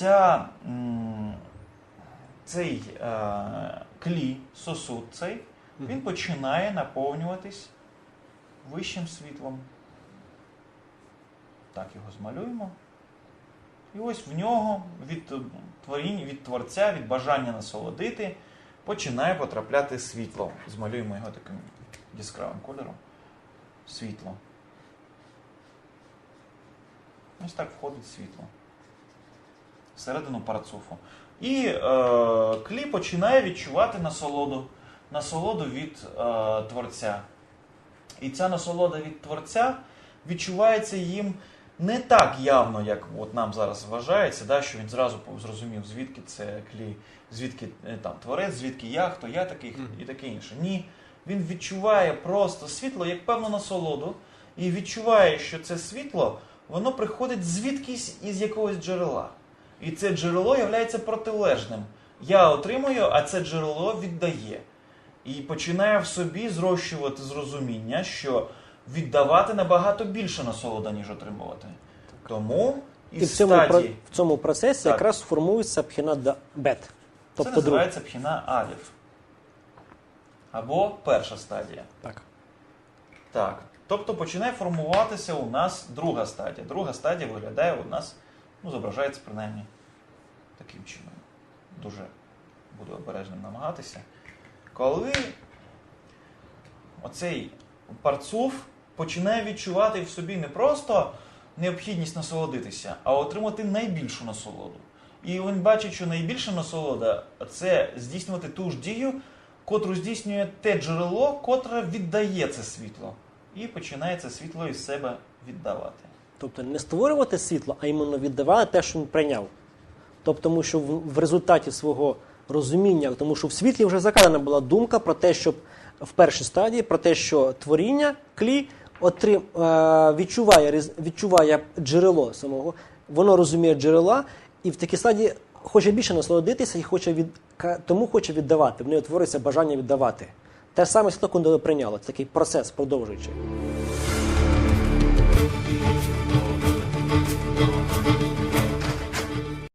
ця, цей е, клій, сосуд цей, він починає наповнюватись вищим світлом. Так його змалюємо. І ось в нього від творіння, від творця, від бажання насолодити, починає потрапляти світло. Змалюємо його таким яскравим кольором. Світло. Ось так входить світло. Всередину парацуфу. І е, клі починає відчувати насолоду. Насолоду від е, творця. І ця насолода від творця відчувається їм не так явно, як от нам зараз вважається, да, що він зразу зрозумів, звідки це клі, звідки е, там творець, звідки я, хто я такий і таке інше. Ні. Він відчуває просто світло як певну насолоду, і відчуває, що це світло воно приходить звідкись із якогось джерела. І це джерело є протилежним. Я отримую, а це джерело віддає. І починає в собі зрощувати зрозуміння, що віддавати набагато більше насолода, ніж отримувати. Тому І в цьому, про- стадії, в цьому процесі Так. якраз формується пхіна да- бет. це Тобто друг. називається пхіна аліф. Або перша стадія. Так. Так. Тобто починає формуватися у нас друга стадія. Друга стадія виглядає у нас, ну, зображається принаймні таким чином. Дуже буду обережним намагатися. Коли оцей парцуф починає відчувати в собі не просто необхідність насолодитися, а отримати найбільшу насолоду. І він бачить, що найбільша насолода це здійснювати ту ж дію, котру здійснює те джерело, котре віддає це світло. І починає це світло із себе віддавати. Тобто не створювати світло, а іменно віддавати те, що він прийняв. Тобто, тому що в, в результаті свого розуміння, тому що в світлі вже закладена була думка про те, щоб в першій стадії, про те, що творіння, клі отрим, е, відчуває, відчуває джерело самого, воно розуміє джерела, і в такій стадії хоче більше насолодитися і хоче від, тому хоче віддавати. В неї утворюється бажання віддавати. Те саме світло, коли прийняло. Такий процес продовжуючий.